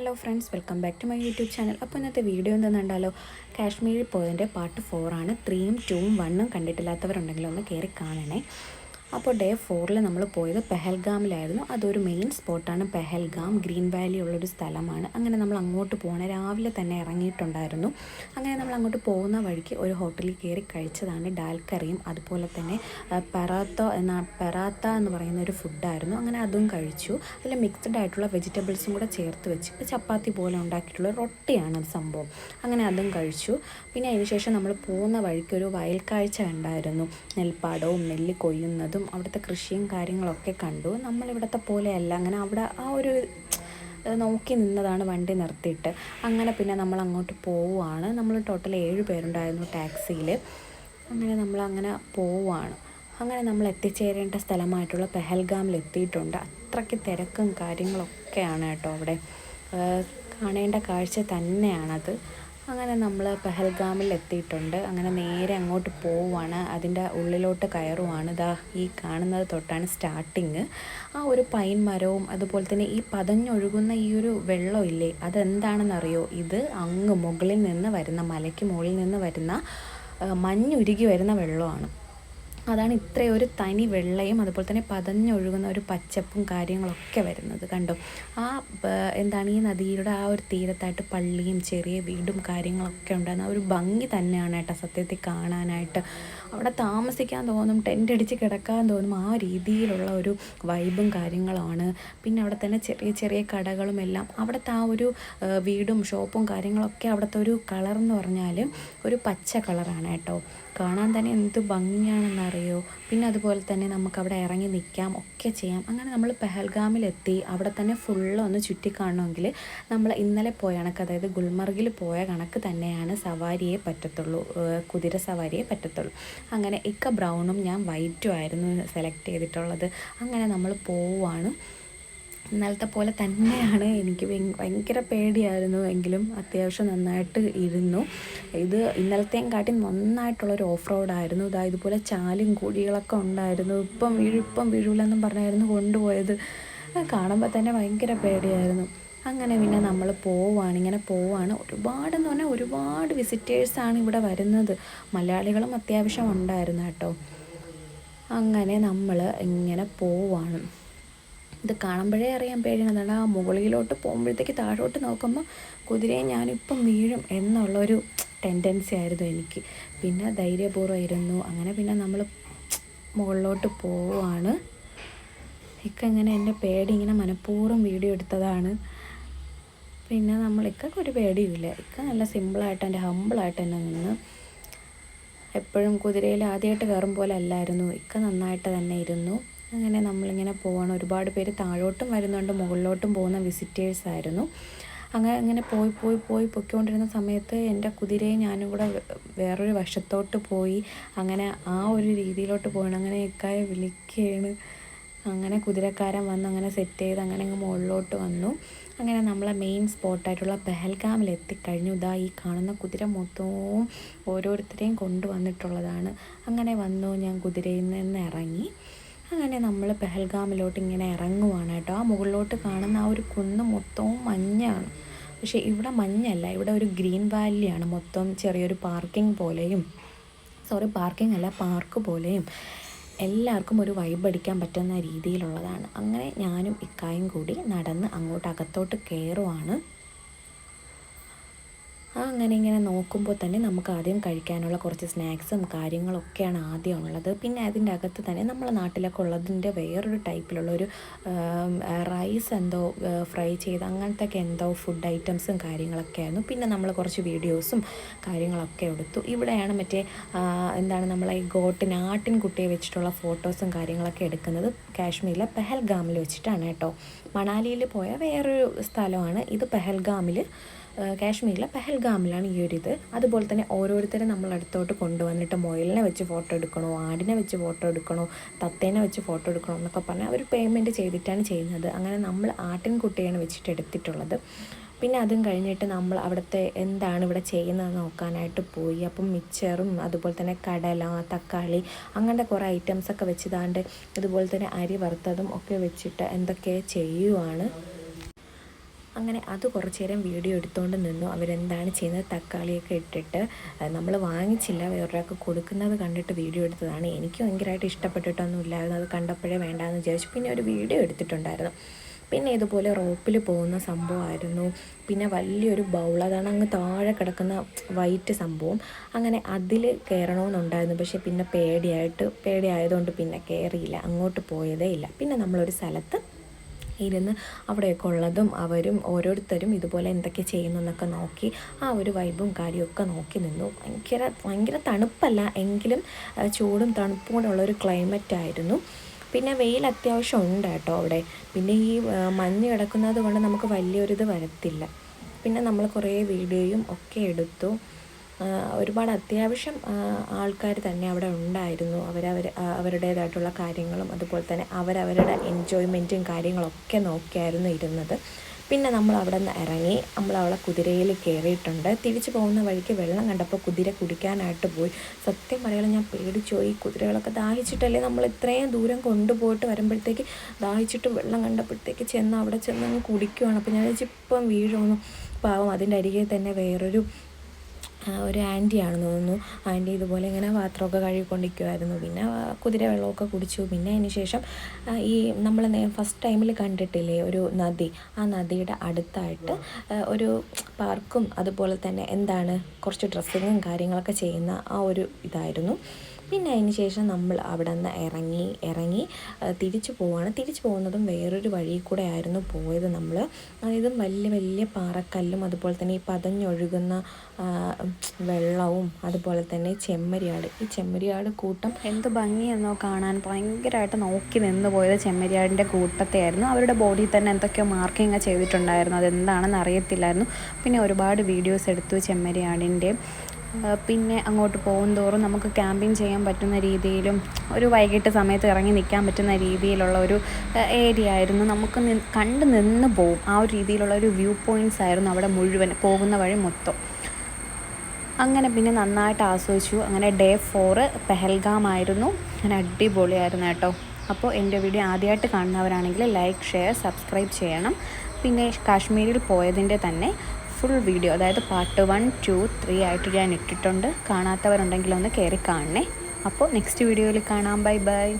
Hello friends welcome back to my YouTube channel അപ്പോൾ ഇന്നത്തെ video എന്തെന്നുണ്ടാലോ കാശ്മീരിൽ പോയതിന്റെ പാർട്ട് ഫോറാണ് ത്രീയും ടൂവും വണ്ണും കണ്ടിട്ടില്ലാത്തവരുണ്ടെങ്കിൽ ഒന്ന് കയറി കാണണേ. അപ്പോൾ ഡേ ഫോറിൽ നമ്മൾ പോയത് പെഹൽഗാമിലായിരുന്നു. അതൊരു മെയിൻ സ്പോട്ടാണ് പെഹൽഗാം ഗ്രീൻ വാലി ഉള്ളൊരു സ്ഥലമാണ്. അങ്ങനെ നമ്മൾ അങ്ങോട്ട് പോകണം രാവിലെ തന്നെ ഇറങ്ങിയിട്ടുണ്ടായിരുന്നു. അങ്ങനെ നമ്മൾ അങ്ങോട്ട് പോകുന്ന വഴിക്ക് ഒരു ഹോട്ടലിൽ കയറി കഴിച്ചതാണ് ഡാൽ കറിയും അതുപോലെ തന്നെ പെറാത്ത എന്ന പെറാത്ത എന്ന് പറയുന്ന ഒരു ഫുഡായിരുന്നു അങ്ങനെ അതും കഴിച്ചു. അതിൽ മിക്സ്ഡ് ആയിട്ടുള്ള വെജിറ്റബിൾസും കൂടെ ചേർത്ത് വെച്ച് ചപ്പാത്തി പോലെ ഉണ്ടാക്കിയിട്ടുള്ള റൊട്ടിയാണ് അത് സംഭവം. അങ്ങനെ അതും കഴിച്ചു. പിന്നെ അതിനുശേഷം നമ്മൾ പോകുന്ന വഴിക്ക് ഒരു വയൽക്കാഴ്ച കണ്ടായിരുന്നു. നെൽപ്പാടവും നെല്ല് കൊയ്യുന്നതും അവിടുത്തെ കൃഷിയും കാര്യങ്ങളൊക്കെ കണ്ടു. നമ്മളിവിടുത്തെ പോലെയല്ല. അങ്ങനെ അവിടെ ആ ഒരു നോക്കി നിന്നതാണ് വണ്ടി നിർത്തിയിട്ട്. അങ്ങനെ പിന്നെ നമ്മൾ അങ്ങോട്ട് പോവുകയാണ് നമ്മൾ ടോട്ടൽ ഏഴ് പേരുണ്ടായിരുന്നു ടാക്സിയിൽ അങ്ങനെ നമ്മൾ അങ്ങനെ പോവുകയാണ് അങ്ങനെ നമ്മൾ എത്തിച്ചേരേണ്ട സ്ഥലമായിട്ടുള്ള പെഹൽഗാമിൽ എത്തിയിട്ടുണ്ട്. അത്രയ്ക്ക് തിരക്കും കാര്യങ്ങളൊക്കെയാണ് കേട്ടോ അവിടെ. കാണേണ്ട കാഴ്ച തന്നെയാണത്. അങ്ങനെ നമ്മൾ പെഹൽഗാമിൽ എത്തിയിട്ടുണ്ട് അങ്ങനെ നേരെ അങ്ങോട്ട് പോവുകയാണ് അതിന്റെ ഉള്ളിലോട്ട് കയറുവാണ്. ഇതാ ഈ കാണുന്നത് തൊട്ടാണ് സ്റ്റാർട്ടിങ് ആ ഒരു പൈൻ മരവും അതുപോലെ തന്നെ ഈ പതഞ്ഞൊഴുകുന്ന ഈ ഒരു വെള്ളം ഇല്ലേ അതെന്താണെന്നറിയോ? ഇത് അങ്ങ് മുകളിൽ നിന്ന് വരുന്ന മലയ്ക്ക് മുകളിൽ നിന്ന് വരുന്ന മഞ്ഞുരുകി വരുന്ന വെള്ളമാണ്. അതാണ് ഇത്രയും ഒരു തനി വെള്ളയും അതുപോലെ തന്നെ പതഞ്ഞൊഴുകുന്ന ഒരു പച്ചപ്പും കാര്യങ്ങളൊക്കെ വരുന്നത് കണ്ടോ? ആ എന്താണ് ഈ നദിയുടെ ആ ഒരു തീരത്തായിട്ട് പള്ളിയും ചെറിയ വീടും കാര്യങ്ങളൊക്കെ ഉണ്ടായിരുന്ന ഒരു ഭംഗി തന്നെയാണ് കേട്ടോ സത്യത്തിൽ കാണാനായിട്ട്. അവിടെ താമസിക്കാൻ തോന്നും ടെന്റ് അടിച്ച് കിടക്കാൻ തോന്നും ആ രീതിയിലുള്ള ഒരു വൈബും കാര്യങ്ങളാണ്. പിന്നെ അവിടെ തന്നെ ചെറിയ ചെറിയ കടകളും എല്ലാം അവിടുത്തെ ആ ഒരു വീടും ഷോപ്പും കാര്യങ്ങളൊക്കെ അവിടുത്തെ ഒരു കളർ എന്ന് പറഞ്ഞാൽ ഒരു പച്ച കളറാണ് കേട്ടോ. കാണാൻ തന്നെ എന്ത് ഭംഗിയാണെന്നറിയോ? പിന്നെ അതുപോലെ തന്നെ നമുക്ക് അവിടെ ഇറങ്ങി നിൽക്കാം ഒക്കെ ചെയ്യാം. അങ്ങനെ നമ്മൾ പെഹൽഗാമിലെത്തി അവിടെ തന്നെ ഫുള്ള് ഒന്ന് ചുറ്റിക്കാണണമെങ്കിൽ നമ്മൾ ഇന്നലെ പോയ കണക്ക് അതായത് ഗുൽമർഗിൽ പോയ കണക്ക് തന്നെയാണ് സവാരിയെ പറ്റത്തുള്ളൂ കുതിര സവാരിയെ പറ്റത്തുള്ളൂ. അങ്ങനെ ഇക്ക ബ്രൗണും ഞാൻ വൈറ്റും ആയിരുന്നു സെലക്ട് ചെയ്തിട്ടുള്ളത്. അങ്ങനെ നമ്മൾ പോവുകയാണ് ഇന്നലത്തെ പോലെ തന്നെയാണ്. എനിക്ക് ഭയ- ഭയങ്കര പേടിയായിരുന്നു. എങ്കിലും അത്യാവശ്യം നന്നായിട്ട് ഇരുന്നു. ഇത് ഇന്നലത്തെയും കാട്ടി നന്നായിട്ടുള്ളൊരു ഓഫ് റോഡായിരുന്നു. ഇതാ ഇതുപോലെ ചാലും കുഴികളൊക്കെ ഉണ്ടായിരുന്നു. ഇപ്പം വീഴും ഇപ്പം വീഴൂലെന്നും പറഞ്ഞായിരുന്നു കൊണ്ടുപോയത്. കാണുമ്പോൾ തന്നെ ഭയങ്കര പേടിയായിരുന്നു. അങ്ങനെ പിന്നെ നമ്മൾ പോവാണ്. ഇങ്ങനെ പോവാണ്. ഒരുപാടെന്ന് പറഞ്ഞാൽ ഒരുപാട് വിസിറ്റേഴ്സാണ് ഇവിടെ വരുന്നത്. മലയാളികളും അത്യാവശ്യം ഉണ്ടായിരുന്നു കേട്ടോ. അങ്ങനെ നമ്മൾ ഇങ്ങനെ പോവാണ്. ഇത് കാണുമ്പോഴേ അറിയാൻ പേടിയാണ്. ആ മുകളിലോട്ട് പോകുമ്പോഴത്തേക്ക് താഴോട്ട് നോക്കുമ്പോൾ കുതിരയെ ഞാനിപ്പം വീഴും എന്നുള്ളൊരു ടെൻഡൻസി ആയിരുന്നു എനിക്ക്. പിന്നെ ധൈര്യപൂർവം ഇരുന്നു അങ്ങനെ പിന്നെ നമ്മൾ മുകളിലോട്ട് പോവാണ് ഇക്ക ഇങ്ങനെ എന്റെ പേടി ഇങ്ങനെ മനഃപൂർവം വീഡിയോ എടുത്തതാണ്. പിന്നെ നമ്മൾ ഇക്കൊക്കെ ഒരു പേടിയുമില്ല. ഇക്ക നല്ല സിമ്പിളായിട്ട് എന്റെ ഹമ്പിളായിട്ട് തന്നെ നിന്ന് എപ്പോഴും കുതിരയിൽ ആദ്യമായിട്ട് കയറും പോലെ അല്ലായിരുന്നു. ഇക്ക നന്നായിട്ട് തന്നെ ഇരുന്നു. അങ്ങനെ നമ്മളിങ്ങനെ പോവാണ്. ഒരുപാട് പേര് താഴോട്ടും വരുന്നുണ്ട് മുകളിലോട്ടും പോകുന്ന വിസിറ്റേഴ്സ് ആയിരുന്നു. അങ്ങനെ അങ്ങനെ പോയി പോയി പോയി പൊയ്ക്കൊണ്ടിരുന്ന സമയത്ത് എന്റെ കുതിരയെ ഞാനും കൂടെ വേറൊരു വശത്തോട്ട് പോയി അങ്ങനെ ആ ഒരു രീതിയിലോട്ട് പോകണം അങ്ങനെ ഇക്കായെ വിളിക്കുകയാണ് അങ്ങനെ കുതിരക്കാരൻ വന്ന് അങ്ങനെ സെറ്റ് ചെയ്ത് അങ്ങനെ അങ്ങ് മുകളിലോട്ട് വന്നു. അങ്ങനെ നമ്മളെ മെയിൻ സ്പോട്ടായിട്ടുള്ള പെഹൽഗാമിൽ എത്തിക്കഴിഞ്ഞു ഇതാ ഈ കാണുന്ന കുതിര മൊത്തവും ഓരോരുത്തരെയും കൊണ്ടുവന്നിട്ടുള്ളതാണ്. അങ്ങനെ വന്നു ഞാൻ കുതിരയിൽ നിന്ന് ഇറങ്ങി. അങ്ങനെ നമ്മൾ പെഹൽഗാമിലോട്ട് ഇങ്ങനെ ഇറങ്ങുവാണ് കേട്ടോ. ആ മുകളിലോട്ട് കാണുന്ന ആ ഒരു കുന്ന് മൊത്തവും മഞ്ഞാണ്. പക്ഷേ ഇവിടെ മഞ്ഞല്ല ഇവിടെ ഒരു ഗ്രീൻ വാലിയാണ് മൊത്തം ചെറിയൊരു പാർക്കിംഗ് പോലെയും സോറി പാർക്കിംഗ് അല്ല പാർക്ക് പോലെയും എല്ലാവർക്കും ഒരു വൈബ് അടിക്കാൻ പറ്റുന്ന രീതിയിലുള്ളതാണ്. അങ്ങനെ ഞാനും ഇക്കായും കൂടി നടന്ന് അങ്ങോട്ട് അകത്തോട്ട് കയറുവാണ്. അങ്ങനെ ഇങ്ങനെ നോക്കുമ്പോൾ തന്നെ നമുക്ക് ആദ്യം കഴിക്കാനുള്ള കുറച്ച് സ്നാക്സും കാര്യങ്ങളൊക്കെയാണ് ആദ്യം ഉള്ളത്. പിന്നെ അതിന്റെ അകത്ത് തന്നെ നമ്മളെ നാട്ടിലൊക്കെ ഉള്ളതിന്റെ വേറൊരു ടൈപ്പിലുള്ള ഒരു റൈസ് എന്തോ ഫ്രൈ ചെയ്ത് അങ്ങനത്തെ ഒക്കെ എന്തോ ഫുഡ് ഐറ്റംസും കാര്യങ്ങളൊക്കെ ആയിരുന്നു. പിന്നെ നമ്മൾ കുറച്ച് വീഡിയോസും കാര്യങ്ങളൊക്കെ എടുത്തു. ഇവിടെയാണ് മറ്റേ എന്താണ് നമ്മളെ ഈ ഗോട്ടിന് ആട്ടിൻകുട്ടിയെ വെച്ചിട്ടുള്ള ഫോട്ടോസും കാര്യങ്ങളൊക്കെ എടുക്കുന്നത്. കാശ്മീരിലെ പെഹൽഗാമിൽ വെച്ചിട്ടാണ് കേട്ടോ. മണാലിയിൽ പോയ വേറൊരു സ്ഥലമാണ്. ഇത് പെഹൽഗാമിൽ കാശ്മീരിലെ പെഹൽഗാമിലാണ് ഈ ഒരു ഇത്. അതുപോലെ തന്നെ ഓരോരുത്തരെ നമ്മൾ അടുത്തോട്ട് കൊണ്ടുവന്നിട്ട് മുയലിനെ വെച്ച് ഫോട്ടോ എടുക്കണോ ആടിനെ വെച്ച് ഫോട്ടോ എടുക്കണോ തത്തേനെ വെച്ച് ഫോട്ടോ എടുക്കണോ എന്നൊക്കെ പറഞ്ഞാൽ അവർ പേയ്മെന്റ് ചെയ്തിട്ടാണ് ചെയ്യുന്നത്. അങ്ങനെ നമ്മൾ ആട്ടിൻകുട്ടിയാണ് വെച്ചിട്ട് എടുത്തിട്ടുള്ളത്. പിന്നെ അതും കഴിഞ്ഞിട്ട് നമ്മൾ അവിടുത്തെ എന്താണ് ഇവിടെ ചെയ്യുന്നത് നോക്കാനായിട്ട് പോയി. അപ്പം മിച്ചറും അതുപോലെ തന്നെ കടല തക്കാളി അങ്ങനത്തെ കുറേ ഐറ്റംസൊക്കെ വെച്ചിതാണ്ട് ഇതുപോലെ തന്നെ അരി വറുത്തതും ഒക്കെ വെച്ചിട്ട് എന്തൊക്കെ ചെയ്യുവാണ്. അങ്ങനെ അത് കുറച്ച് നേരം വീഡിയോ എടുത്തുകൊണ്ട് നിന്നു. അവരെന്താണ് ചെയ്യുന്നത്? തക്കാളിയൊക്കെ ഇട്ടിട്ട് നമ്മൾ വാങ്ങിച്ചില്ല വേറൊരാൾക്ക് കൊടുക്കുന്നത് കണ്ടിട്ട് വീഡിയോ എടുത്തതാണ്. എനിക്ക് ഭയങ്കരമായിട്ട് ഇഷ്ടപ്പെട്ടിട്ടൊന്നും ഇല്ലായിരുന്നു അത് കണ്ടപ്പോഴേ വേണ്ടാന്ന് വിചാരിച്ചു. പിന്നെ ഒരു വീഡിയോ എടുത്തിട്ടുണ്ടായിരുന്നു. പിന്നെ ഇതുപോലെ റോപ്പിൽ പോകുന്ന സംഭവമായിരുന്നു. പിന്നെ വലിയൊരു ബൗൾ അതാണ് അങ്ങ് താഴെ കിടക്കുന്ന വൈറ്റ് സംഭവം. അങ്ങനെ അതിൽ കയറണമെന്നുണ്ടായിരുന്നു. പക്ഷേ പിന്നെ പേടിയായിട്ട് പേടിയായതുകൊണ്ട് പിന്നെ കയറിയില്ല. അങ്ങോട്ട് പോയതേ ഇല്ല. പിന്നെ നമ്മളൊരു സ്ഥലത്ത് ഇരുന്ന് അവിടെയൊക്കെ ഉള്ളതും അവരും ഓരോരുത്തരും ഇതുപോലെ എന്തൊക്കെ ചെയ്യുന്നു എന്നൊക്കെ നോക്കി ആ ഒരു വൈബും കാര്യമൊക്കെ നോക്കി നിന്നു. ഭയങ്കര ഭയങ്കര തണുപ്പല്ല എങ്കിലും ചൂടും തണുപ്പും കൂടെ ഉള്ളൊരു ക്ലൈമറ്റ് ആയിരുന്നു. പിന്നെ വെയിൽ അത്യാവശ്യം ഉണ്ട് കേട്ടോ അവിടെ. പിന്നെ ഈ മഞ്ഞ് കിടക്കുന്നത് കൊണ്ട് നമുക്ക് വലിയൊരിത് വരത്തില്ല. പിന്നെ നമ്മൾ കുറേ വീഡിയോയും ഒക്കെ എടുത്തു. ഒരുപാട് അത്യാവശ്യം ആൾക്കാർ തന്നെ അവിടെ ഉണ്ടായിരുന്നു. അവരവർ അവരുടേതായിട്ടുള്ള കാര്യങ്ങളും അതുപോലെ തന്നെ അവരവരുടെ എൻജോയ്മെന്റും കാര്യങ്ങളൊക്കെ നോക്കിയായിരുന്നു ഇരുന്നത്. പിന്നെ നമ്മൾ അവിടെ നിന്ന് ഇറങ്ങി നമ്മൾ അവളെ കുതിരയിൽ കയറിയിട്ടുണ്ട്. തിരിച്ചു പോകുന്ന വഴിക്ക് വെള്ളം കണ്ടപ്പോൾ കുതിര കുടിക്കാനായിട്ട് പോയി. സത്യം പറയുകയാണെങ്കിൽ ഞാൻ പേടിച്ചു. ഈ കുതിരകളൊക്കെ ദാഹിച്ചിട്ടല്ലേ നമ്മൾ ഇത്രയും ദൂരം കൊണ്ടുപോയിട്ട് വരുമ്പോഴത്തേക്ക് ദാഹിച്ചിട്ട് വെള്ളം കണ്ടപ്പോഴത്തേക്ക് ചെന്ന് അവിടെ ചെന്ന് കുടിക്കുവാണ്. അപ്പോൾ ഞാൻ ചിപ്പം ഇപ്പം വീഴുമെന്നു. പാവം അതിന്റെ അരികെ തന്നെ വേറൊരു ഒരു ആന്റിയാണെന്ന് തോന്നുന്നു. ആന്റി ഇതുപോലെ ഇങ്ങനെ പാത്രമൊക്കെ കഴുകിക്കൊണ്ടിരിക്കുമായിരുന്നു പിന്നെ കുതിര വെള്ളമൊക്കെ കുടിച്ചു. പിന്നെ അതിന് ശേഷം ഈ നമ്മൾ ഫസ്റ്റ് ടൈമിൽ കണ്ടിട്ടില്ലേ ഒരു നദി. ആ നദിയുടെ അടുത്തായിട്ട് ഒരു പാർക്കും അതുപോലെ തന്നെ എന്താണ് കുറച്ച് ഡ്രസ്സിങ്ങും കാര്യങ്ങളൊക്കെ ചെയ്യുന്ന ആ ഒരു ഇതായിരുന്നു. പിന്നെ അതിന് ശേഷം നമ്മൾ അവിടെ നിന്ന് ഇറങ്ങി ഇറങ്ങി തിരിച്ചു പോവാണ്. തിരിച്ചു പോകുന്നതും വേറൊരു വഴി കൂടെ ആയിരുന്നു പോയത് നമ്മൾ. ഇതും വലിയ വലിയ പാറക്കല്ലും അതുപോലെ തന്നെ ഈ പതഞ്ഞൊഴുകുന്ന വെള്ളവും അതുപോലെ തന്നെ ചെമ്മരിയാട്. ഈ ചെമ്മരിയാട് കൂട്ടം എന്ത് ഭംഗിയെന്നോ കാണാൻ. ഭയങ്കരമായിട്ട് നോക്കി നിന്ന് പോയത് ചെമ്മരിയാടിന്റെ കൂട്ടത്തെയായിരുന്നു. അവരുടെ ബോഡിയിൽ തന്നെ എന്തൊക്കെയോ മാർക്കിങ് ചെയ്തിട്ടുണ്ടായിരുന്നു. അതെന്താണെന്ന് അറിയത്തില്ലായിരുന്നു. പിന്നെ ഒരുപാട് വീഡിയോസ് എടുത്തു ചെമ്മരിയാടിന്റെ. പിന്നെ അങ്ങോട്ട് പോകും തോറും നമുക്ക് ക്യാമ്പിങ് ചെയ്യാൻ പറ്റുന്ന രീതിയിലും ഒരു വൈകിട്ട് സമയത്ത് ഇറങ്ങി നിൽക്കാൻ പറ്റുന്ന രീതിയിലുള്ള ഒരു ഏരിയ ആയിരുന്നു. നമുക്ക് കണ്ട് നിന്ന് പോവും. ആ ഒരു രീതിയിലുള്ള ഒരു വ്യൂ പോയിന്റ്സ് ആയിരുന്നു അവിടെ മുഴുവൻ പോകുന്ന വഴി മൊത്തം. അങ്ങനെ പിന്നെ നന്നായിട്ട് ആസ്വദിച്ചു. അങ്ങനെ ഡേ ഫോറ് പെഹൽഗാം ആയിരുന്നു. അങ്ങനെ അടിപൊളിയായിരുന്നു കേട്ടോ. അപ്പോൾ എന്റെ വീഡിയോ ആദ്യമായിട്ട് കാണുന്നവരാണെങ്കിൽ ലൈക്ക് ഷെയർ സബ്സ്ക്രൈബ് ചെയ്യണം. പിന്നെ കാശ്മീരിൽ പോയതിന്റെ തന്നെ ഫുൾ വീഡിയോ അതായത് പാർട്ട് വൺ ടു ത്രീ ആയിട്ട് ഞാൻ ഇട്ടിട്ടുണ്ട്. കാണാത്തവരുണ്ടെങ്കിൽ ഒന്ന് കയറി കാണണേ. അപ്പോൾ നെക്സ്റ്റ് വീഡിയോയിൽ കാണാം. Bye bye